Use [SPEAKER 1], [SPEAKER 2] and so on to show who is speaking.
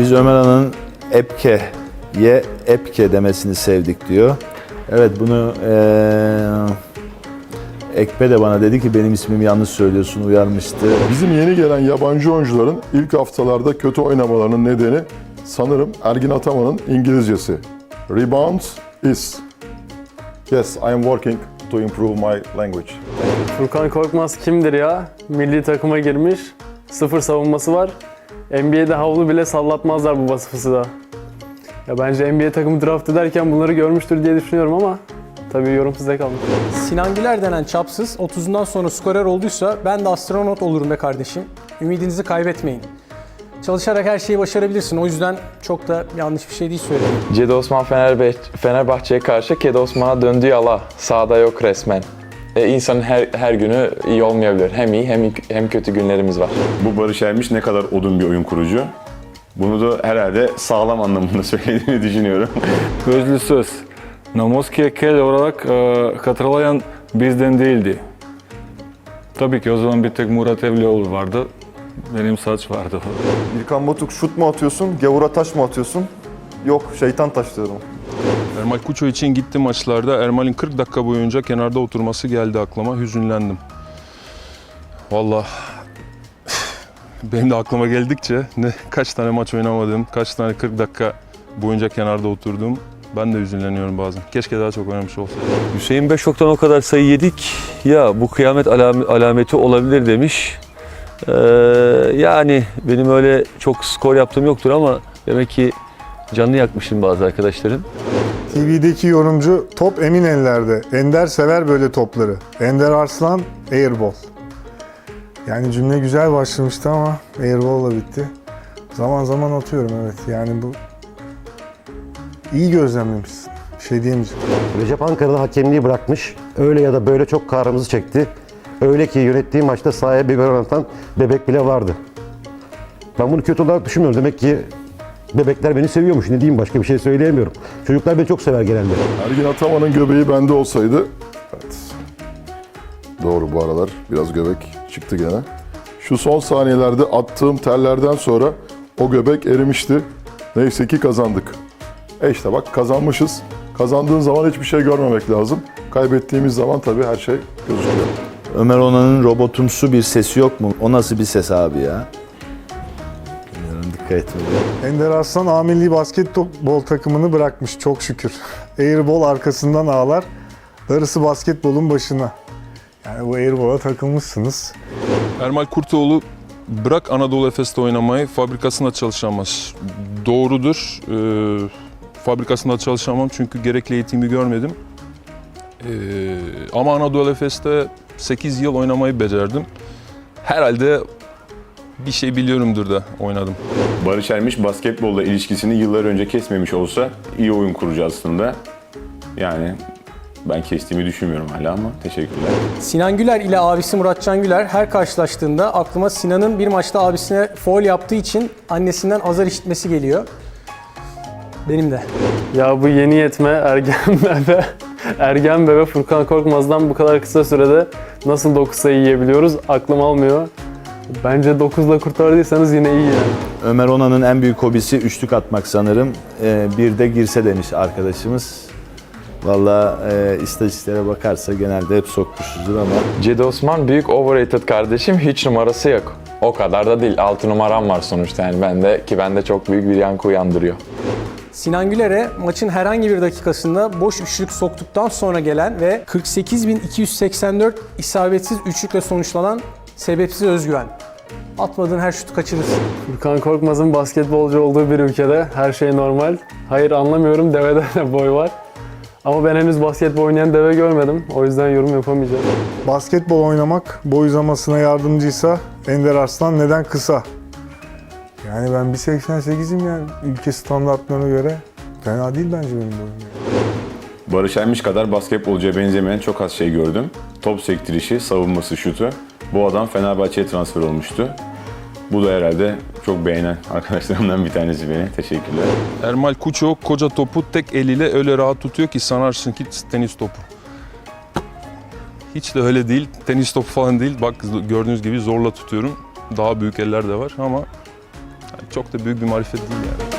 [SPEAKER 1] Biz Ömer Han'ın Epke'ye Epke demesini sevdik diyor. Evet bunu eee Ekpe de bana dedi ki benim ismimi yanlış söylüyorsun uyarmıştı.
[SPEAKER 2] Bizim yeni gelen yabancı oyuncuların ilk haftalarda kötü oynamalarının nedeni sanırım Ergin Ataman'ın İngilizcesi. Rebounds is. Yes, I am working to improve my language.
[SPEAKER 3] Furkan Korkmaz kimdir ya? Milli takıma girmiş. Sıfır savunması var. NBA'de havlu bile sallatmazlar bu vasıfısı da. Ya bence NBA takımı draft ederken bunları görmüştür diye düşünüyorum ama tabii yorum size kalmış.
[SPEAKER 4] Sinan Güler denen çapsız 30'undan sonra skorer olduysa ben de astronot olurum be kardeşim. Ümidinizi kaybetmeyin. Çalışarak her şeyi başarabilirsin. O yüzden çok da yanlış bir şey değil söylediğim.
[SPEAKER 5] Cedi Osman Fenerbahçe'ye karşı Kedi Osman'a döndü yala. Sahada yok resmen. E, insanın her, her günü iyi olmayabilir. Hem iyi hem, hem kötü günlerimiz var.
[SPEAKER 6] Bu Barış Ermiş ne kadar odun bir oyun kurucu. Bunu da herhalde sağlam anlamında söylediğini düşünüyorum.
[SPEAKER 7] Özlü söz. Namoski'ye kel olarak e, katılayan bizden değildi. Tabii ki o zaman bir tek Murat Evlioğlu vardı. Benim saç vardı.
[SPEAKER 8] İlkan Batuk şut mu atıyorsun, gavura taş mı atıyorsun? Yok, şeytan taş diyorum.
[SPEAKER 9] Ermal Kuço için gitti maçlarda. Ermal'in 40 dakika boyunca kenarda oturması geldi aklıma. Hüzünlendim. Vallahi benim de aklıma geldikçe ne kaç tane maç oynamadım, kaç tane 40 dakika boyunca kenarda oturdum. Ben de hüzünleniyorum bazen. Keşke daha çok oynamış olsaydım.
[SPEAKER 10] Hüseyin Beşok'tan o kadar sayı yedik ya bu kıyamet alam- alameti olabilir demiş. Ee, yani benim öyle çok skor yaptığım yoktur ama demek ki canını yakmışım bazı arkadaşların.
[SPEAKER 11] TV'deki yorumcu top emin ellerde. Ender sever böyle topları. Ender Arslan Airball. Yani cümle güzel başlamıştı ama Airball'la bitti. Zaman zaman atıyorum evet. Yani bu iyi gözlemlemişsin. Şey diyemeyeceğim.
[SPEAKER 12] Recep Ankara'da hakemliği bırakmış. Öyle ya da böyle çok kahrımızı çekti. Öyle ki yönettiği maçta sahaya gol atan bebek bile vardı. Ben bunu kötü olarak düşünmüyorum. Demek ki bebekler beni seviyormuş. Ne diyeyim başka bir şey söyleyemiyorum. Çocuklar beni çok sever genelde.
[SPEAKER 2] Ergin Ataman'ın göbeği bende olsaydı... Evet. Doğru bu aralar biraz göbek çıktı gene. Şu son saniyelerde attığım terlerden sonra o göbek erimişti. Neyse ki kazandık. E işte bak kazanmışız. Kazandığın zaman hiçbir şey görmemek lazım. Kaybettiğimiz zaman tabii her şey gözüküyor.
[SPEAKER 1] Ömer Onan'ın robotumsu bir sesi yok mu? O nasıl bir ses abi ya? Dikkat etmedim.
[SPEAKER 11] Ender Arslan A basketbol takımını bırakmış çok şükür. Airball arkasından ağlar. Darısı basketbolun başına. Yani bu Airball'a takılmışsınız.
[SPEAKER 9] Ermal Kurtoğlu bırak Anadolu Efes'te oynamayı, fabrikasında çalışamaz. Doğrudur. Ee, fabrikasında çalışamam çünkü gerekli eğitimi görmedim. Ee, ama Anadolu Efes'te 8 yıl oynamayı becerdim. Herhalde bir şey biliyorumdur da oynadım.
[SPEAKER 6] Barış Ermiş basketbolla ilişkisini yıllar önce kesmemiş olsa iyi oyun kurucu aslında. Yani ben kestiğimi düşünmüyorum hala ama teşekkürler.
[SPEAKER 4] Sinan Güler ile abisi Muratcan Güler her karşılaştığında aklıma Sinan'ın bir maçta abisine foul yaptığı için annesinden azar işitmesi geliyor. Benim de.
[SPEAKER 3] Ya bu yeni yetme ergen bebe, ergen bebe Furkan Korkmaz'dan bu kadar kısa sürede nasıl 9 sayı yiyebiliyoruz aklım almıyor. Bence 9'la kurtardıysanız yine iyi yani.
[SPEAKER 1] Ömer Onan'ın en büyük hobisi üçlük atmak sanırım. Ee, bir de girse demiş arkadaşımız. Valla e, istatistiklere bakarsa genelde hep sokmuşuzdur ama
[SPEAKER 5] Cedi Osman büyük overrated kardeşim hiç numarası yok. O kadar da değil. 6 numaram var sonuçta yani bende ki bende çok büyük bir yankı uyandırıyor.
[SPEAKER 4] Sinan Güler'e maçın herhangi bir dakikasında boş üçlük soktuktan sonra gelen ve 48.284 isabetsiz üçlükle sonuçlanan sebepsiz özgüven. Atmadığın her şutu kaçırırsın.
[SPEAKER 3] Furkan Korkmaz'ın basketbolcu olduğu bir ülkede her şey normal. Hayır anlamıyorum devede de boy var. Ama ben henüz basketbol oynayan deve görmedim. O yüzden yorum yapamayacağım.
[SPEAKER 11] Basketbol oynamak boy uzamasına yardımcıysa Ender Arslan neden kısa? Yani ben 1.88'im yani ülke standartlarına göre. Fena değil bence benim boyum. yani.
[SPEAKER 6] Barış Ermiş kadar basketbolcuya benzemeyen çok az şey gördüm. Top sektirişi, savunması, şutu. Bu adam Fenerbahçe'ye transfer olmuştu. Bu da herhalde çok beğenen arkadaşlarımdan bir tanesi beni. Teşekkürler.
[SPEAKER 9] Ermal Kuço koca topu tek eliyle öyle rahat tutuyor ki sanarsın ki tenis topu. Hiç de öyle değil. Tenis topu falan değil. Bak gördüğünüz gibi zorla tutuyorum. Daha büyük eller de var ama çok da büyük bir marifet değil yani.